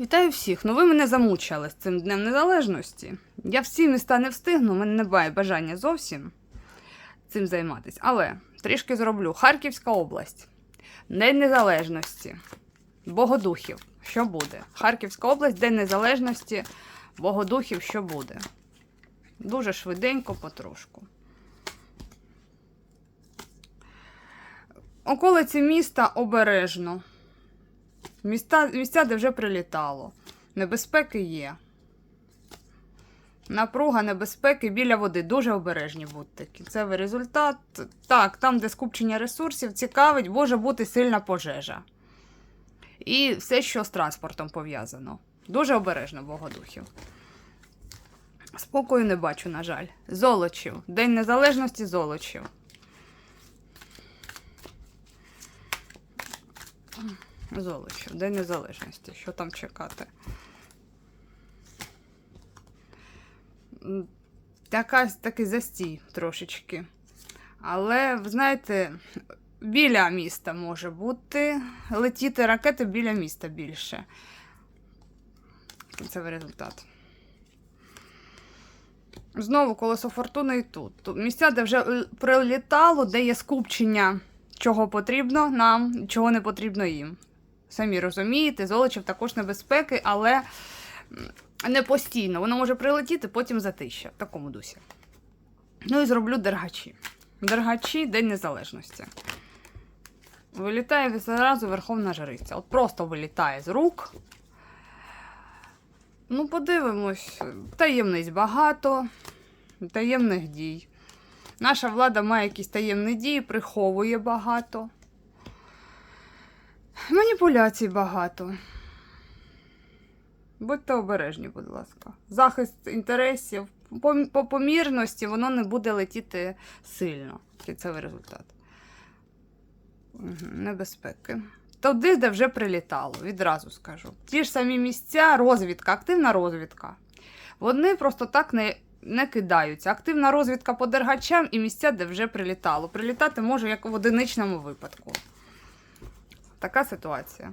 Вітаю всіх! Ну ви мене замучили з цим Днем Незалежності. Я всі міста не встигну, в мене немає бажання зовсім цим займатися. Але трішки зроблю. Харківська область. День Незалежності. Богодухів. Що буде? Харківська область, День Незалежності, Богодухів, що буде? Дуже швиденько, потрошку. Околиці міста обережно. Міста, місця, де вже прилітало. Небезпеки є. Напруга небезпеки біля води. Дуже обережні будьте. Кінцевий результат. Так, там, де скупчення ресурсів, цікавить, може бути сильна пожежа. І все, що з транспортом пов'язано. Дуже обережно Богодухів. Спокою не бачу, на жаль. Золочів. День Незалежності Золочів. Золочів, День Незалежності. Що там чекати? Якась такий застій трошечки. Але, ви знаєте, біля міста може бути. Летіти ракети біля міста більше. Кінцевий результат. Знову колесо фортуни і тут. Тут місця, де вже прилітало, де є скупчення, чого потрібно нам, чого не потрібно їм. Самі розумієте, золочів також небезпеки, але не постійно. Воно може прилетіти, потім затища. В такому дусі. Ну і зроблю дергачі. Дергачі День Незалежності. Вилітає зразу Верховна Жриця. От просто вилітає з рук. Ну, подивимось. Таємниць багато, таємних дій. Наша влада має якісь таємні дії, приховує багато. Маніпуляцій багато. Будьте обережні, будь ласка. Захист інтересів по, по помірності воно не буде летіти сильно. Кінцевий результат. Небезпеки. Туди, де вже прилітало, відразу скажу. Ті ж самі місця, розвідка, активна розвідка. Вони просто так не, не кидаються. Активна розвідка по дергачам і місця, де вже прилітало. Прилітати може як в одиничному випадку. Така ситуація.